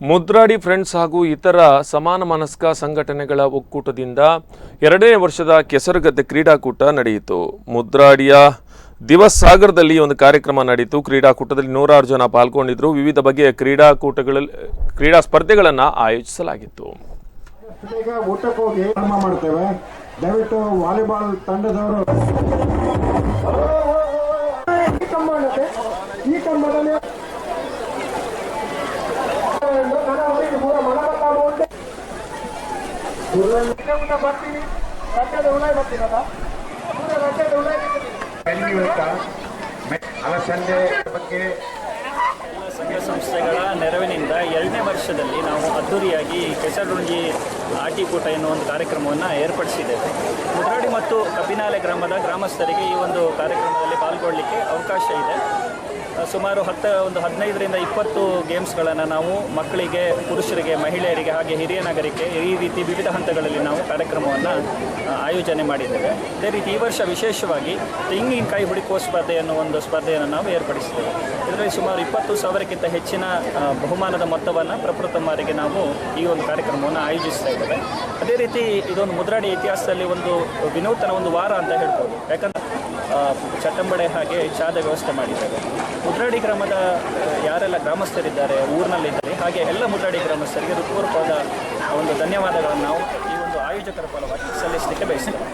Mudradi friends ಹಾಗೂ ಇತರ ಸಮಾನ ಮನಸ್ಕ ಸಂಘಟನೆಗಳ ಒಕ್ಕೂಟದಿಂದ ಎರಡನೇ ವರ್ಷದ ಕೆಸರುಗದ್ದೆ ಕ್ರೀಡಾಕೂಟ ನಡೆಯಿತು. ಮುದ್ರಾಡಿಯ ದಿವಸ್ ಸಾಗರದಲ್ಲಿ ಒಂದು ಕಾರ್ಯಕ್ರಮ ನಡೆಯಿತು. ಕ್ರೀಡಾಕೂಟದಲ್ಲಿ ನೂರಾರು ಜನ ಪಾಲ್ಗೊಂಡಿದ್ದರು. ವಿವಿಧ ಬಗೆಯ ಕ್ರೀಡಾಕೂಟಗಳಲ್ಲಿ, ಕ್ರೀಡಾ ಸ್ಪರ್ಧೆಗಳನ್ನು ಆಯೋಜಿಸಲಾಗಿತ್ತು. ಅಲಸಂದೆ ಬಗ್ಗೆ ಸಂಘ ಸಂಸ್ಥೆಗಳ ನೆರವಿನಿಂದ ಎರಡನೇ ವರ್ಷದಲ್ಲಿ ನಾವು ಅದ್ದೂರಿಯಾಗಿ ಆಟಿ ಆಟಿಕೂಟ ಎನ್ನುವ ಒಂದು ಕಾರ್ಯಕ್ರಮವನ್ನು ಏರ್ಪಡಿಸಿದ್ದೇವೆ. ಮುದ್ರಾಡಿ ಮತ್ತು ಕಬ್ಬಿನಾಲೆ ಗ್ರಾಮದ ಗ್ರಾಮಸ್ಥರಿಗೆ ಈ ಒಂದು ಕಾರ್ಯಕ್ರಮದಲ್ಲಿ ಪಾಲ್ಗೊಳ್ಳಲಿಕ್ಕೆ ಅವಕಾಶ ಇದೆ. ಸುಮಾರು ಹತ್ತು, ಒಂದು ಹದಿನೈದರಿಂದ ಇಪ್ಪತ್ತು ಗೇಮ್ಸ್ಗಳನ್ನು ನಾವು ಮಕ್ಕಳಿಗೆ, ಪುರುಷರಿಗೆ, ಮಹಿಳೆಯರಿಗೆ ಹಾಗೆ ಹಿರಿಯ ನಾಗರಿಕೆ ಈ ರೀತಿ ವಿವಿಧ ಹಂತಗಳಲ್ಲಿ ನಾವು ಕಾರ್ಯಕ್ರಮವನ್ನು ಆಯೋಜನೆ ಮಾಡಿದ್ದೇವೆ. ಅದೇ ರೀತಿ ಈ ವರ್ಷ ವಿಶೇಷವಾಗಿ ತೆಂಗಿನಕಾಯಿ ಹುಡುಕುವ ಸ್ಪರ್ಧೆ ಅನ್ನೋ ಒಂದು ಸ್ಪರ್ಧೆಯನ್ನು ನಾವು ಏರ್ಪಡಿಸಿದ್ದೇವೆ. ಇದರಲ್ಲಿ ಸುಮಾರು ಇಪ್ಪತ್ತು ಸಾವಿರಕ್ಕಿಂತ ಹೆಚ್ಚಿನ ಬಹುಮಾನದ ಮೊತ್ತವನ್ನು ಪ್ರಪ್ರಥಮರಿಗೆ ನಾವು ಈ ಒಂದು ಕಾರ್ಯಕ್ರಮವನ್ನು ಆಯೋಜಿಸ್ತಾ ಇದ್ದೇವೆ. ಅದೇ ರೀತಿ ಇದೊಂದು ಮುದ್ರಾಡಿ ಇತಿಹಾಸದಲ್ಲಿ ಒಂದು ವಿನೂತನ ಒಂದು ವಾರ ಅಂತ ಹೇಳ್ಬೋದು. ಯಾಕಂದ್ರೆ ಚಟ್ಟಂಬಡೆ ಹಾಗೆ ಚಾದ ವ್ಯವಸ್ಥೆ ಮಾಡಿದ್ದಾರೆ. ಮುದ್ರಾಡಿ ಗ್ರಾಮದ ಯಾರೆಲ್ಲ ಗ್ರಾಮಸ್ಥರಿದ್ದಾರೆ, ಊರಿನಲ್ಲಿದ್ದಾರೆ, ಹಾಗೆ ಎಲ್ಲ ಮುದ್ರಾಡಿ ಗ್ರಾಮಸ್ಥರಿಗೆ ಹೃತ್ಪೂರ್ವಕವಾದ ಒಂದು ಧನ್ಯವಾದಗಳನ್ನು ನಾವು ಈ ಒಂದು ಆಯೋಜಕರ ಫಲವಾಗಿ ಸಲ್ಲಿಸಲಿಕ್ಕೆ ಬಯಸ್ತೇವೆ.